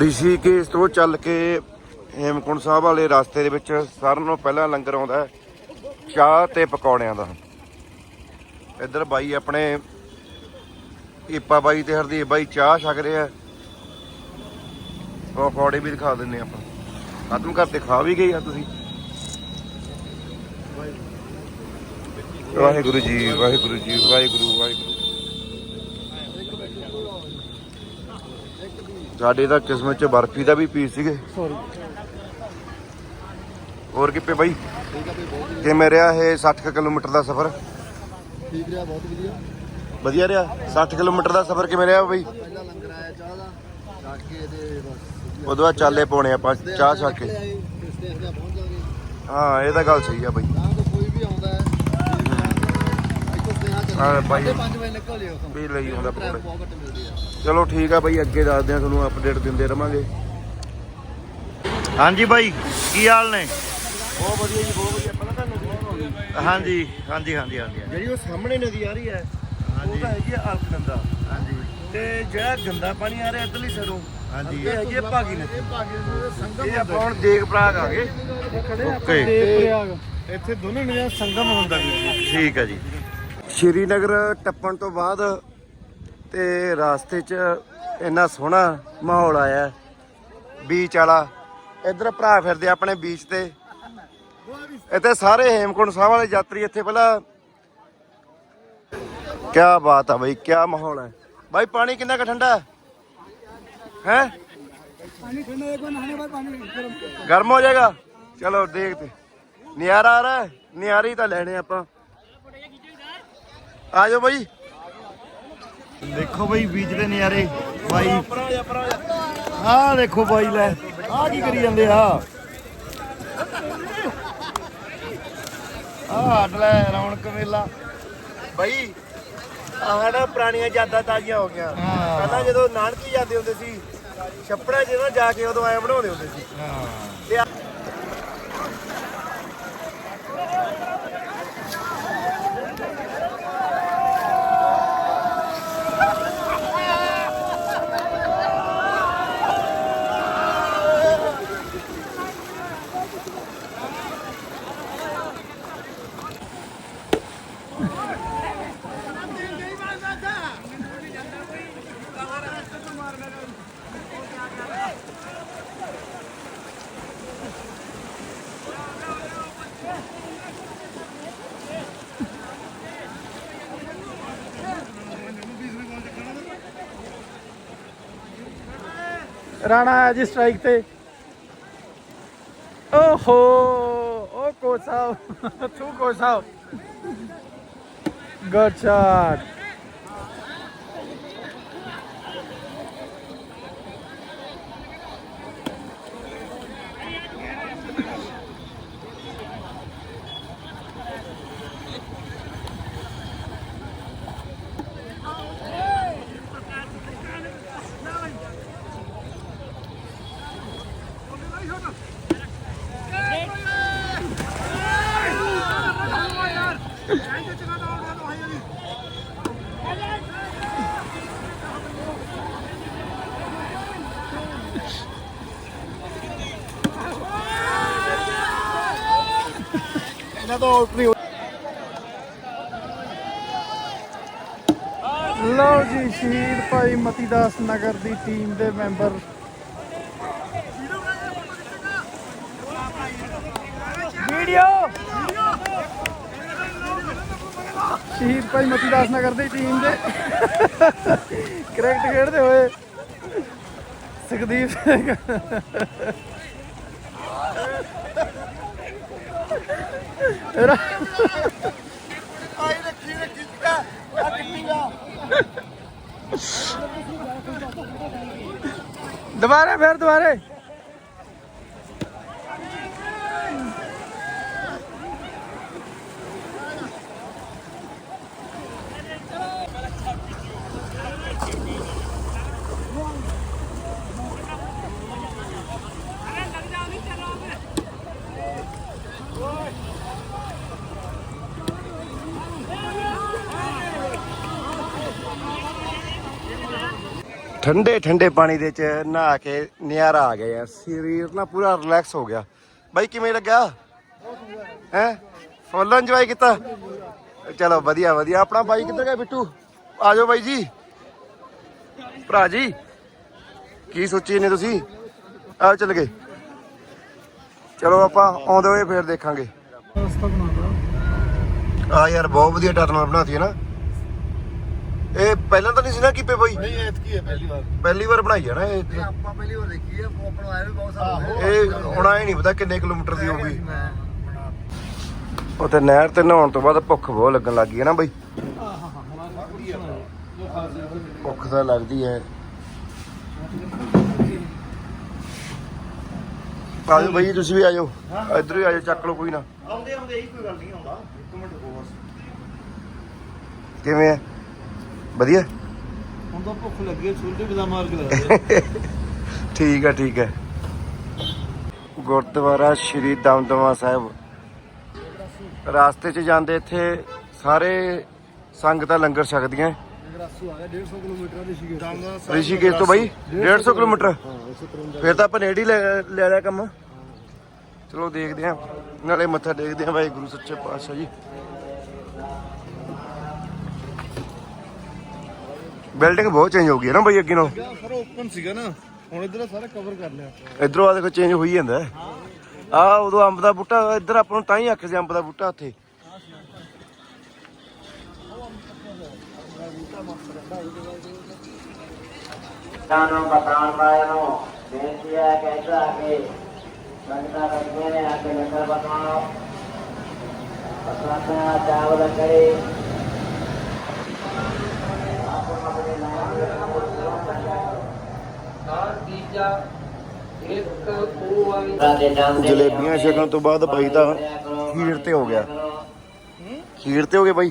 ਰਿਸ਼ੀਕੇਸ਼ ਤੋਂ ਚੱਲ ਕੇ ਹੇਮਕੁੰਟ ਸਾਹਿਬ ਵਾਲੇ ਰਸਤੇ ਦੇ ਵਿੱਚ ਸਾਰਿਆਂ ਨਾਲੋਂ ਪਹਿਲਾਂ ਲੰਗਰ ਆਉਂਦਾ ਚਾਹ ਤੇ ਪਕੌੜਿਆਂ ਦਾ। ਇੱਧਰ ਬਾਈ ਆਪਣੇ ਈਪਾ ਬਾਈ ਤੇ ਹਰਦੀਪ ਬਾਈ ਚਾਹ ਛਕ ਰਹੇ ਆ। ਪਕੌੜੇ ਵੀ ਦਿਖਾ ਦਿੰਨੇ ਆਪਾਂ। ਖਤਮ ਕਰਤੇ ਖਾ ਵੀ ਗਏ ਆ ਤੁਸੀਂ? ਵਾਹਿਗੁਰੂ ਜੀ ਵਾਹਿਗੁਰੂ ਜੀ, ਵਾਹਿਗੁਰੂ ਵਾਹਿਗੁਰੂ ਸਾਡੇ ਤਾਂ ਕਿਸਮਤ ਚ ਬਰਫੀ ਦਾ ਵੀ ਪੀਸ ਸੀਗੇ। ਸੌਰੀ ਹੋਰ ਕਿੱਪੇ ਬਾਈ? ਠੀਕ ਆ ਬਈ ਬਹੁਤ ਕਿਵੇਂ ਰਿਹਾ ਇਹ 60 ਕੁ ਕਿਲੋਮੀਟਰ ਦਾ ਸਫ਼ਰ? ਠੀਕ ਰਿਹਾ ਬਹੁਤ ਵਧੀਆ। ਵਧੀਆ ਰਿਹਾ? 60 ਕਿਲੋਮੀਟਰ ਦਾ ਸਫ਼ਰ ਕਿਵੇਂ ਰਿਹਾ ਬਾਈ? ਪਹਿਲਾ ਲੰਗਰ ਆਇਆ ਚਾਹ ਦਾ ਛੱਕ ਕੇ ਤੇ ਬਸ ਉਦੋਂ ਬਾਅਦ ਚਾਲੇ ਪਾਉਣੇ ਆਪਾਂ ਚਾਹ ਛੱਕ ਕੇ। ਪਹੁੰਚ ਹਾਂ ਇਹ ਤਾਂ ਗੱਲ ਸਹੀ ਆ ਬਾਈ। ਤਾਂ ਹਾਂ ਚੱਲ ਬਾਈ। 5 ਵਜੇ ਨਿਕਲ ਲਿਓ ਤੋਂ ਵੀ ਲਈ ਆਉਂਦਾ ਪਕੌੜੇ। ਪੌਕਟ ਮਿਲਦੀ ਆ ਚਲੋ ਠੀਕ ਆ ਬਾਈ ਅੱਗੇ ਦੱਸਦੇ ਆ ਤੁਹਾਨੂੰ ਅਪਡੇਟ ਦਿੰਦੇ ਰਵਾਂਗੇ। ਹਾਂਜੀ ਬਾਈ ਕੀ ਹਾਲ ਨੇ? ਬਹੁਤ ਵਧੀਆ ਜੀ ਬਹੁਤ ਵਧੀਆ। ਪਹਿਲਾਂ ਤਾਂ ਨਦੀ ਹਾਂਜੀ ਹਾਂਜੀ ਹਾਂਜੀ ਹਾਂਜੀ ਜਿਹੜੀ ਉਹ ਸਾਹਮਣੇ ਨਦੀ ਆ ਰਹੀ ਹੈ ਉਹ ਤਾਂ ਹੈਗੀ ਆ ਅਲਕਨੰਦਾ ਹਾਂਜੀ। ਤੇ ਜਿਹੜਾ ਗੰਦਾ ਪਾਣੀ ਆ ਰਿਹਾ ਇਧਰਲੀ ਸਾਈਡੋਂ ਹਾਂਜੀ। ਇਹ ਹੈਗੀ ਆ ਭਾਗੀ ਨਦੀ। ਇਹ ਭਾਗੇ ਦੇ ਸੰਗਮ ਇਹ ਆਪਾਂ ਹੁਣ ਦੇਗ ਪ੍ਰਾਗ ਆ ਗਏ। ਖੜੇ ਓਕੇ। ਇੱਥੇ ਦੋਨੋਂ ਨਦੀਆਂ ਦਾ ਸੰਗਮ ਹੁੰਦਾ ਵੀ। ਠੀਕ ਹੈ ਜੀ। ਸ਼੍ਰੀਨਗਰ ਟੱਪਣ ਤੋਂ ਬਾਅਦ ਤੇ ਰਾਸਤੇ 'ਚ ਇੰਨਾ ਸੋਹਣਾ ਮਾਹੌਲ ਆਇਆ ਬੀਚ ਵਾਲਾ। ਇੱਧਰ ਭਰਾ ਫਿਰਦੇ ਆਪਣੇ ਬੀਚ ਤੇ। ਇੱਥੇ ਸਾਰੇ ਹੇਮਕੁੰਟ ਸਾਹਿਬ ਵਾਲੇ ਯਾਤਰੀ ਇੱਥੇ ਪਹਿਲਾਂ ਕੀ ਬਾਤ ਆ ਬਈ ਕੀ ਮਾਹੌਲ ਹੈ ਬਾਈ, ਪਾਣੀ ਕਿੰਨਾ ਕੁ ਠੰਡਾ ਹੈ? ਪਾਣੀ ਠੰਡਾ ਇੱਕ ਵਾਰ ਨਹਾਣੇ ਬਾਅਦ ਪਾਣੀ ਗਰਮ ਹੋ ਜਾਏਗਾ। ਚਲੋ ਦੇਖਦੇ। ਨਿਆਰਾ ਆ ਰਿਹਾ ਹੈ? ਨਿਆਰੀ ਤਾਂ ਲੈਣੇ ਆਪਾਂ। ਆ ਜਾਓ ਬਾਈ। ਦੇਖੋ ਬਾਈ ਬੀਚ ਦੇ ਨਿਆਰੇ ਬਾਈ। ਆਹ ਦੇਖੋ ਬਾਈ ਲੈ। ਆਹ ਕੀ ਕਰੀ ਜਾਂਦੇ ਆ? ਆਹ ਹੱਟ ਲੈ ਰੌਣਕ ਮੇਲਾ। ਬਾਈ ਆਹ ਨਾ ਪੁਰਾਣੀਆਂ ਯਾਦਾਂ ਤਾਜ਼ੀਆਂ ਹੋ ਗਈਆਂ। ਪਹਿਲਾਂ ਜਦੋਂ ਨਾਨਕੀ ਜਾਂਦੇ ਹੁੰਦੇ ਸੀ ਛੱਪੜਾ ਜਿਹਨਾਂ ਜਾ ਕੇ ਉਦੋਂ ਐ ਬਣਾਉਂਦੇ ਹੁੰਦੇ ਸੀ। ਤੇ ਆ- ਰਾਣਾ ਆਇਆ ਜੀ ਸਟ੍ਰਾਈਕ ਤੇ। ਓਹੋ ਓ ਕੋਚ ਸਾਹਿਬ ਤੂੰ ਕੋਚ ਸਾਹਿਬ। ਗੁੱਡ ਸ਼ਾਟ ਤੋਂ ਆਊਟ ਨਹੀਂ ਲਓ ਜੀ, ਸ਼ਹੀਦ ਭਾਈ ਮਤੀਦਾਸ ਨਗਰ ਦੀ ਟੀਮ ਦੇ ਮੈਂਬਰ। ਵੀਡੀਓ! ਸ਼ਹੀਦ ਭਾਈ ਮਤੀਦਾਸ ਨਗਰ ਦੀ ਟੀਮ ਦੇ। ਕ੍ਰਿਕਟ ਖੇਡਦੇ ਹੋਏ। ਸੁਖਦੀਪ ਸਿੰਘ। ਰਾ- ਆਈ ਰੱਖੀ ਰੱਖੀ ਆ ਕਿੰਨੀਗਾ ਦੁਬਾਰੇ ਫਿਰ ਦੁਬਾਰੇ। ਠੰਡੇ ਠੰਡੇ ਪਾਣੀ ਦੇ ਚ ਨਹਾ ਕੇ ਨਿਆਰਾ ਆ ਗਿਆ ਯਾਰ ਸਰੀਰ ਨਾ ਪੂਰਾ ਰਿਲੈਕਸ ਹੋ ਗਿਆ। ਬਾਈ ਕਿਵੇਂ ਲੱਗਾ? ਹੈ? ਫੁੱਲ ਇੰਜੋਏ ਕੀਤਾ? ਚਲੋ ਵਧੀਆ ਵਧੀਆ। ਆਪਣਾ ਬਾਈ ਕਿੱਧਰ ਗਿਆ ਬਿੱਟੂ? ਆ ਜਾਓ ਬਾਈ ਜੀ। ਭਰਾ ਜੀ ਕੀ ਸੋਚੀ ਨੇ ਤੁਸੀਂ? ਆਓ ਚੱਲ ਗਏ। ਚਲੋ ਆਪਾਂ ਆਉਂਦੇ ਹੋਏ ਫੇਰ ਦੇਖਾਂਗੇ। ਆ ਯਾਰ ਬਹੁਤ ਵਧੀਆ ਟਰਨਰ ਬਣਾਤੀ ਹੈ ਨਾ। ਇਹ ਪਹਿਲਾਂ ਤਾਂ ਨਹੀਂ ਸੀ ਨਾ ਕੀਪੇ ਬਾਈ? ਨਹੀਂ ਐਤਕੀ ਹੈ ਪਹਿਲੀ ਵਾਰ। ਪਹਿਲੀ ਵਾਰ ਬਣਾਈ ਹੈ ਨਾ ਇਹ। ਆਪਾਂ ਪਹਿਲੀ ਵਾਰ ਦੇਖੀ ਹੈ ਆਪਣਾ ਆਇਆ ਵੀ ਬਹੁਤ ਹੋ ਇਹ ਹੁਣ ਇਹ ਨਹੀਂ ਪਤਾ ਕਿੰਨੇ ਕਿਲੋਮੀਟਰ ਦੀ ਹੋਊਗੀ ਉੱਥੇ ਨਹਿਰ ਤੇ ਨਹਾਉਣ ਤੋਂ ਬਾਅਦ ਭੁੱਖ ਬਹੁਤ ਲੱਗਣ ਲੱਗ ਹੈ ਨਾ ਬਈ? ਭੁੱਖ ਤਾਂ ਲੱਗਦੀ ਹੈ। ਆਜੋ ਬਈ ਤੁਸੀਂ ਵੀ ਆਜੋ। ਇੱਧਰ ਹੀ ਆਜੋ ਚੱਕ ਲਓ ਕੋਈ ਨਾ। ਆਉਂਦੇ ਆਉਂਦੇ ਹੀ ਕੋਈ ਗੱਲ ਨਹੀਂ ਆਉਂਦਾ। ਇੱਕ ਮਿੰਟ ਹੋਰ। ਕਿਵੇਂ ਹੈ ਵਧੀਆ? ਹੁਣ ਤਾਂ ਭੁੱਖ ਲੱਗੀ ਹੈ ਛੋਲੇ ਬਦਾਮ ਮਾਰ ਕੇ ਲਾ ਠੀਕ ਹੈ ਠੀਕ ਹੈ ਗੁਰਦੁਆਰਾ ਸ਼੍ਰੀ ਦਮਦਮਾ ਸਾਹਿਬ। ਰਾਸਤੇ 'ਚ ਜਾਂਦੇ ਇੱਥੇ ਸਾਰੇ ਸੰਗਤਾਂ ਲੰਗਰ ਛਕਦੀਆਂ। ਰਾਸੂ ਆ ਗਿਆ 150 ਕਿਲੋਮੀਟਰ ਦੀ ਸੀਗੇ ਰਿਸ਼ੀਕੇਸ਼ ਤੋਂ ਬਾਈ? 150 ਕਿਲੋਮੀਟਰ? ਫਿਰ ਤਾਂ ਆਪਾਂ ਨੇੜੇ ਹੀ ਲੈ ਲੈ ਲਿਆ ਕੰਮ। ਚਲੋ ਦੇਖਦੇ ਆਂ ਨਾਲੇ ਮੱਥਾ ਟੇਕਦੇ ਆਂ ਵਾਹਿਗੁਰੂ ਸੱਚੇ ਪਾਤਸ਼ਾਹ ਜੀ। ਬਿਲਡਿੰਗ ਬਹੁਤ ਚੇਂਜ ਹੋ ਗਈ ਹੈ ਨਾ ਬਾਈ ਅੱਗੇ ਨਾਲੋਂ? ਸਾਰਾ ਓਪਨ ਸੀਗਾ ਨਾ ਹੁਣ ਇਧਰ ਸਾਰਾ ਕਵਰ ਕਰ ਲਿਆ। ਇਧਰੋਂ ਆ ਦੇਖੋ ਚੇਂਜ ਹੋਈ ਜਾਂਦਾ ਆ ਉਦੋਂ ਅੰਬ ਦਾ ਬੂਟਾ ਇੱਧਰ ਆਪਾਂ ਨੂੰ ਤਾਂ ਹੀ ਆਖਿਆ ਸੀ ਅੰਬ ਦਾ ਬੂਟਾ ਉੱਥੇ। ਸਾਨੂੰ ਬਤਾਨ ਪਾਇਆ ਨੂੰ ਬੇਨਤੀ ਹੈ ਕਿ ਇੱਧਰ ਆ ਕੇ ਸੰਗਤਾਂ ਬੈਠੀਆਂ ਨੇ ਆ ਕੇ ਲੰਗਰ ਬਤਾਓ ਬਤਾਨਾ ਚਾਵਲ ਕਰੇ ਜਲੇਬੀਆਂ ਛਕਣ ਤੋਂ ਬਾਅਦ ਬਾਈ ਤਾਂ ਖੀਰ ਤੇ ਹੋ ਗਿਆ। ਖੀਰ ਤੇ ਹੋ ਗਿਆ ਬਾਈ?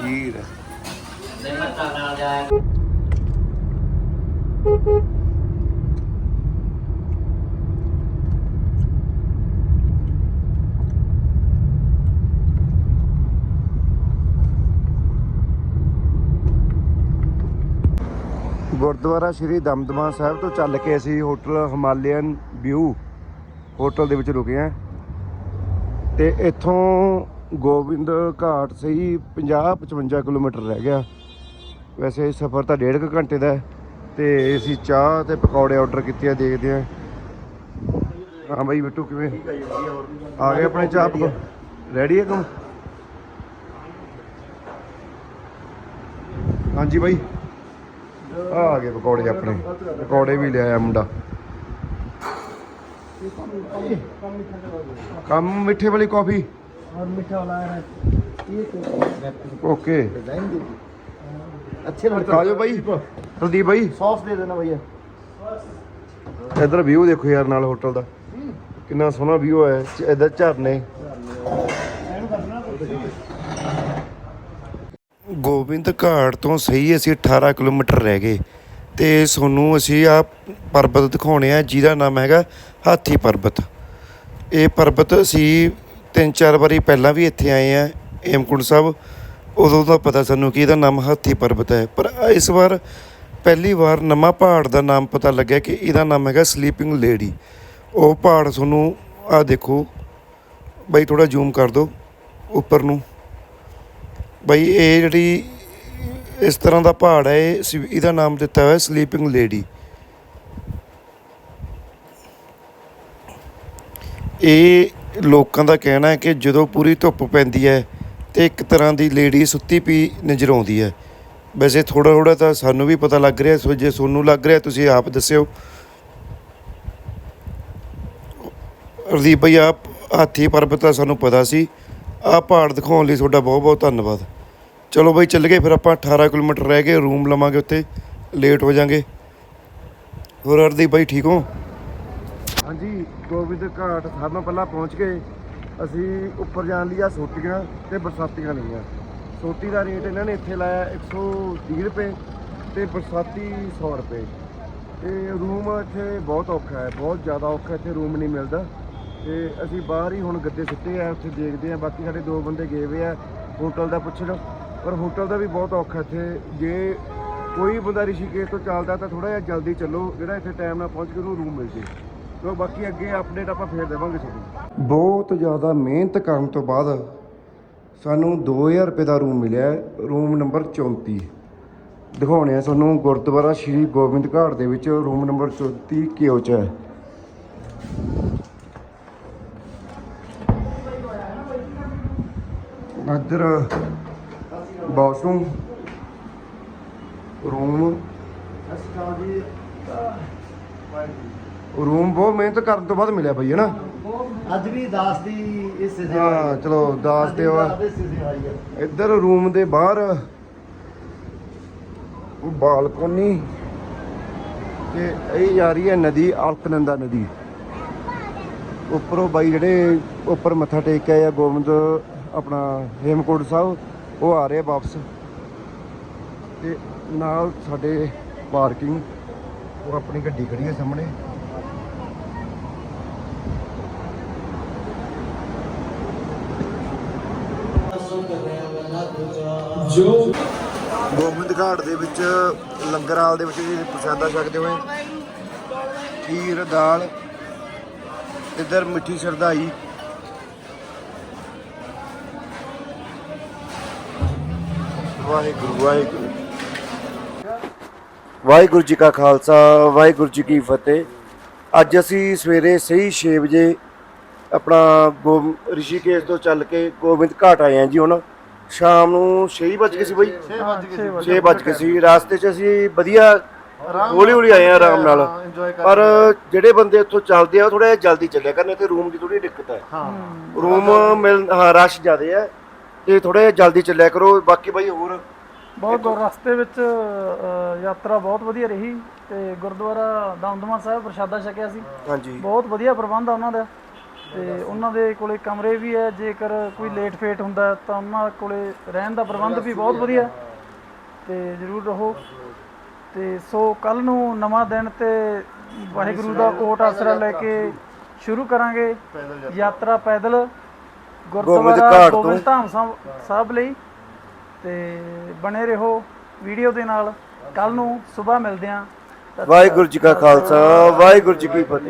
ਖੀਰ ਨਾਲ ਜਾਏ ਗੁਰਦੁਆਰਾ ਸ਼੍ਰੀ ਦਮਦਮਾ ਸਾਹਿਬ ਤੋਂ ਚੱਲ ਕੇ ਅਸੀਂ ਹੋਟਲ ਹਿਮਾਲਯਨ ਵਿਊ ਹੋਟਲ ਦੇ ਵਿੱਚ ਰੁਕੇ ਹਾਂ। ਤੇ ਇੱਥੋਂ ਗੋਬਿੰਦ ਘਾਟ ਸਹੀ 50 55 ਕਿਲੋਮੀਟਰ ਰਹਿ ਗਿਆ। ਵੈਸੇ ਸਫ਼ਰ ਤਾਂ ਡੇਢ ਕੁ ਘੰਟੇ ਦਾ ਹੈ ਤੇ ਅਸੀਂ ਚਾਹ ਤੇ ਪਕੌੜੇ ਆਰਡਰ ਕੀਤੇ ਆ, ਦੇਖਦੇ ਹਾਂ। ਹਾਂ ਬਾਈ ਬਿੱਟੂ, ਕਿਵੇਂ? ਆ ਗਏ ਆਪਣੇ ਚਾਹ ਪਕੌ ਰੈਡੀ ਹੈ ਕੰਮ? ਹਾਂਜੀ ਬਾਈ। ਆ ਆ ਗਏ ਪਕੌੜੇ ਆਪਣੇ ਪਕੌੜੇ ਵੀ ਲਿਆਇਆ ਮੁੰਡਾ ਕੰਮ ਮਿੱਠੇ ਵਾਲੀ ਕਾਫੀ और मीठा वाला है ਓਕੇ डिजाइन देखिए अच्छे लगते ਆ ਜਾਓ ਬਾਈ ਪ੍ਰਦੀਪ ਬਾਈ सॉस दे देना भैया ਇਧਰ ਵਿਊ ਦੇਖੋ ਯਾਰ ਨਾਲ ਹੋਟਲ ਦਾ ਕਿੰਨਾ ਸੋਹਣਾ ਵਿਊ ਹੈ ਇਧਰ ਝਰਨੇ ਗੋਬਿੰਦ ਘਾਟ ਤੋਂ ਸਹੀ ਅਸੀਂ 18 ਕਿਲੋਮੀਟਰ ਰਹਿ ਗਏ। ਤੇ ਤੁਹਾਨੂੰ ਅਸੀਂ ਆ ਪਰਬਤ ਦਿਖਾਉਣੇ ਆ, ਜਿਹਦਾ ਨਾਮ ਹੈਗਾ ਹਾਥੀ ਪਰਬਤ। ਇਹ ਪਰਬਤ ਅਸੀਂ ਤਿੰਨ ਚਾਰ ਵਾਰੀ ਪਹਿਲਾਂ ਵੀ ਇੱਥੇ ਆਏ ਆ ਏਮਕੁੰਡ ਸਾਹਿਬ। ਉਦੋਂ ਦਾ ਪਤਾ ਸਾਨੂੰ ਕਿ ਇਹਦਾ ਨਾਮ ਹਾਥੀ ਪਰਬਤ ਹੈ। ਪਰ ਇਸ ਵਾਰ ਪਹਿਲੀ ਵਾਰ ਨਵਾਂ ਪਹਾੜ ਦਾ ਨਾਮ ਪਤਾ ਲੱਗਿਆ ਕਿ ਇਹਦਾ ਨਾਮ ਹੈਗਾ ਸਲੀਪਿੰਗ ਲੇਡੀ ਉਹ ਪਹਾੜ ਤੁਹਾਨੂੰ ਆ ਦੇਖੋ, ਬਾਈ ਥੋੜਾ ਜ਼ੂਮ ਕਰ ਦਿਓ ਉੱਪਰ ਨੂੰ। ਬਾਈ ਇਹ ਜਿਹੜੀ ਇਸ ਤਰ੍ਹਾਂ ਦਾ ਪਹਾੜ ਹੈ, ਇਹ ਸੀ- ਇਹਦਾ ਨਾਮ ਦਿੱਤਾ ਹੋਇਆ ਸਲੀਪਿੰਗ ਲੇਡੀ ਇਹ ਲੋਕਾਂ ਦਾ ਕਹਿਣਾ ਹੈ ਕਿ ਜਦੋਂ ਪੂਰੀ ਧੁੱਪ ਪੈਂਦੀ ਹੈ ਤੇ ਇੱਕ ਤਰ੍ਹਾਂ ਦੀ ਲੇਡੀ ਸੁੱਤੀ ਪਈ ਨਜ਼ਰ ਆਉਂਦੀ ਹੈ। ਵੈਸੇ ਥੋੜਾ ਥੋੜਾ ਤਾਂ ਸਾਨੂੰ ਵੀ ਪਤਾ ਲੱਗ ਰਿਹਾ, ਸੋ ਜੇ ਤੁਹਾਨੂੰ ਲੱਗ ਰਿਹਾ, ਤੁਸੀਂ ਆਪ ਦੱਸਿਓ। ਰਦੀਪ ਭਾਈ ਆਪ ਹਾਥੀ ਪਰਬਤ ਦਾ ਸਾਨੂੰ ਪਤਾ ਸੀ। ਆਹ ਪਹਾੜ ਦਿਖਾਉਣ ਲਈ ਤੁਹਾਡਾ ਬਹੁਤ ਬਹੁਤ ਧੰਨਵਾਦ। ਚਲੋ ਬਾਈ ਚੱਲ ਗਏ, ਫਿਰ ਆਪਾਂ 18 ਕਿਲੋਮੀਟਰ ਰਹਿ ਗਏ, ਰੂਮ ਲਵਾਂਗੇ ਉੱਥੇ ਲੇਟ ਹੋ ਜਾਾਂਗੇ। ਹੋਰ ਹਰਦੀਪ ਬਾਈ, ਠੀਕ ਹੋ? ਹਾਂਜੀ, ਗੋਬਿੰਦ ਘਾਟ ਸਭ ਤੋਂ ਪਹਿਲਾਂ ਪਹੁੰਚ ਗਏ। ਅਸੀਂ ਉੱਪਰ ਜਾਣ ਲਈ ਆ ਸੋਟੀਆਂ ਤੇ ਬਰਸਾਤੀਆਂ ਲਈਆਂ। ਸੋਟੀ ਦਾ ਰੇਟ ਇਹਨਾਂ ਨੇ ਇੱਥੇ ਲਾਇਆ 130 ਰੁਪਏ ਤੇ ਬਰਸਾਤੀ 100 ਰੁਪਏ। ਤੇ ਰੂਮ ਇੱਥੇ ਬਹੁਤ ਔਖਾ ਹੈ, ਬਹੁਤ ਜ਼ਿਆਦਾ ਔਖਾ ਇੱਥੇ ਰੂਮ ਨਹੀਂ ਮਿਲਦਾ। ਤੇ ਅਸੀਂ ਬਾਹਰ ਹੀ ਹੁਣ ਗੱਦੇ ਸਿੱਟੇ ਆ, ਉੱਥੇ ਦੇਖਦੇ ਆ, ਬਾਕੀ ਸਾਡੇ ਦੋ ਬੰਦੇ ਗਏ ਹੋਏ ਆ, ਹੋਟਲ ਦਾ ਪੁੱਛਣ ਪਰ ਹੋਟਲ ਦਾ ਵੀ ਬਹੁਤ ਔਖਾ ਇੱਥੇ। ਜੇ ਕੋਈ ਬੰਦਾ ਰਿਸ਼ੀਕੇਸ਼ ਤੋਂ ਚੱਲਦਾ ਤਾਂ ਥੋੜਾ ਜਿਹਾ ਜਲਦੀ ਚੱਲੋ, ਜਿਹੜਾ ਇੱਥੇ ਟਾਈਮ ਨਾਲ ਪਹੁੰਚ ਕੇ ਉਹਨੂੰ ਰੂਮ ਮਿਲ ਜੇ। ਕਿਉਂ ਬਾਕੀ ਅੱਗੇ ਅਪਡੇਟ ਆਪਾਂ ਫੇਰ ਦੇਵਾਂਗੇ ਤੁਹਾਨੂੰ। ਬਹੁਤ ਜ਼ਿਆਦਾ ਮਿਹਨਤ ਕਰਨ ਤੋਂ ਬਾਅਦ ਸਾਨੂੰ 2000 ਰੁਪਏ ਦਾ ਰੂਮ ਮਿਲਿਆ ਰੂਮ ਨੰਬਰ 34 ਦਿਖਾਉਣੇ ਆ ਤੁਹਾਨੂੰ ਗੁਰਦੁਆਰਾ ਸ਼੍ਰੀ ਗੋਬਿੰਦ ਘਾਟ ਦੇ ਵਿੱਚ ਰੂਮ ਨੰਬਰ 34 ਕਿਉ ਚ ਹੈ। ਇੱਧਰ ਬਾਥਰੂਮ ਰੂਮ। ਰੂਮ ਬਹੁਤ ਮਿਹਨਤ ਕਰਨ ਤੋਂ ਬਾਅਦ ਮਿਲਿਆ ਬਈ ਹੈ ਨਾ? ਅੱਜ ਵੀ ਦਾਸ ਦੀ ਇਸ ਸੇ ਹਾਂ ਚਲੋ ਦਾਸ ਤੇ ਵਾ ਇੱਧਰ ਰੂਮ ਦੇ ਬਾਹਰ ਬਾਲਕੋਨੀ ਤੇ ਇਹ ਜਾ ਰਹੀ ਹੈ ਨਦੀ ਅਲਕਨੰਦਾ ਨਦੀ। ਉੱਪਰੋਂ ਬਾਈ ਜਿਹੜੇ ਉੱਪਰ ਮੱਥਾ ਟੇਕ ਕੇ ਆ ਗੋਬਿੰਦ ਆਪਣਾ ਹੇਮਕੋਟ ਸਾਹਿਬ ਉਹ ਆ ਰਹੇ ਵਾਪਸ। ਤੇ ਨਾਲ ਸਾਡੇ ਪਾਰਕਿੰਗ ਉਹ ਆਪਣੀ ਗੱਡੀ ਖੜੀ ਹੈ ਸਾਹਮਣੇ। ਗੋਬਿੰਦ ਘਾਟ ਦੇ ਵਿੱਚ ਲੰਗਰ ਹਾਲ ਦੇ ਵਿੱਚ ਵੀ ਪ੍ਰਸ਼ਾਦਾ ਛਕਦੇ ਹੋਏ ਖੀਰ ਦਾਲ ਇੱਧਰ ਮਿੱਠੀ ਸ਼ਰਧਾਈ। ਵਾਹਿਗੁਰੂ ਵਾਹਿਗੁਰੂ। ਵਾਹਿਗੁਰੂ ਜੀ ਕਾ ਖਾਲਸਾ ਵਾਹਿਗੁਰੂ ਜੀ ਕੀ ਫਤਿਹ। ਅੱਜ ਅਸੀਂ ਸਵੇਰੇ ਸਹੀ 6 ਵਜੇ ਆਪਣਾ ਰਿਸ਼ੀਕੇਸ਼ ਤੋਂ ਚੱਲ ਕੇ ਗੋਬਿੰਦ ਘਾਟ ਆਏ ਹਾਂ ਜੀ ਹੁਣ। ਸ਼ਾਮ ਨੂੰ 6 ਵਜ ਗਏ ਸੀ ਬਈ। 6 ਵਜ ਗਏ ਸੀ ਰਾਸਤੇ 'ਚ ਅਸੀਂ ਵਧੀਆ ਹੌਲੀ ਹੌਲੀ ਆਏ ਆ ਆਰਾਮ ਨਾਲ ਪਰ ਜਿਹੜੇ ਬੰਦੇ ਇੱਥੋਂ ਚੱਲਦੇ ਆ ਥੋੜਾ ਜਿਹਾ ਜਲਦੀ ਚੱਲਿਆ ਕਰਨ ਤੇ ਰੂਮ ਦੀ ਥੋੜੀ ਦਿੱਕਤ ਹੈ। ਹਾਂ। ਰੂਮ ਮਿਲ ਹਾਂ ਰਸ਼ ਜ਼ਿਆਦੇ ਹੈ। ਤੇ ਥੋੜਾ ਜਲਦੀ ਚੱਲਿਆ ਕਰੋ ਬਾਕੀ ਬਾਈ ਹੋਰ। ਬਹੁਤ ਰਸਤੇ ਵਿੱਚ ਅ, ਯਾਤਰਾ ਬਹੁਤ ਵਧੀਆ ਰਹੀ ਤੇ ਗੁਰਦੁਆਰਾ ਦਮਦਮਾ ਸਾਹਿਬ ਪ੍ਰਸ਼ਾਦਾ ਛਕਿਆ ਸੀ। ਹਾਂਜੀ। ਬਹੁਤ ਵਧੀਆ ਪ੍ਰਬੰਧ ਆ ਉਹਨਾਂ ਦਾ ਤੇ ਉਹਨਾਂ ਦੇ ਕੋਲੇ ਕਮਰੇ ਵੀ ਹੈ ਜੇਕਰ ਕੋਈ ਲੇਟ ਫੇਟ ਹੁੰਦਾ ਹੈ ਤਾਂ ਉਹਨਾਂ ਕੋਲੇ ਰਹਿਣ ਦਾ ਪ੍ਰਬੰਧ ਵੀ ਬਹੁਤ ਵਧੀਆ। ਤੇ ਜਰੂਰ ਰਹੋ। ਤੇ ਸੋ ਕੱਲ ਨੂੰ ਨਵਾਂ ਦਿਨ ਤੇ ਵਾਹਿਗੁਰੂ ਦਾ ਓਟ ਆਸਰਾ ਲੈ ਕੇ ਸ਼ੁਰੂ ਕਰਾਂਗੇ। ਯਾਤਰਾ ਪੈਦਲ। ਗੁਰਦੁਆਰਾ ਘਾਟ ਤੋਂ। ਗੋਬਿੰਦ ਧਾਮ ਸਾਹਿਬ- ਸਾਹਿਬ ਲਈ। ਤੇ ਬਣੇ ਰਹੋ ਵੀਡੀਓ ਦੇ ਨਾਲ। ਕੱਲ ਨੂੰ ਸਵੇਰ ਮਿਲਦੇ ਆਂ ਵਾਹਿਗੁਰੂ ਜੀ ਕਾ ਖਾਲਸਾ ਵਾਹਿਗੁਰੂ ਜੀ ਕੀ ਫਤਿਹ।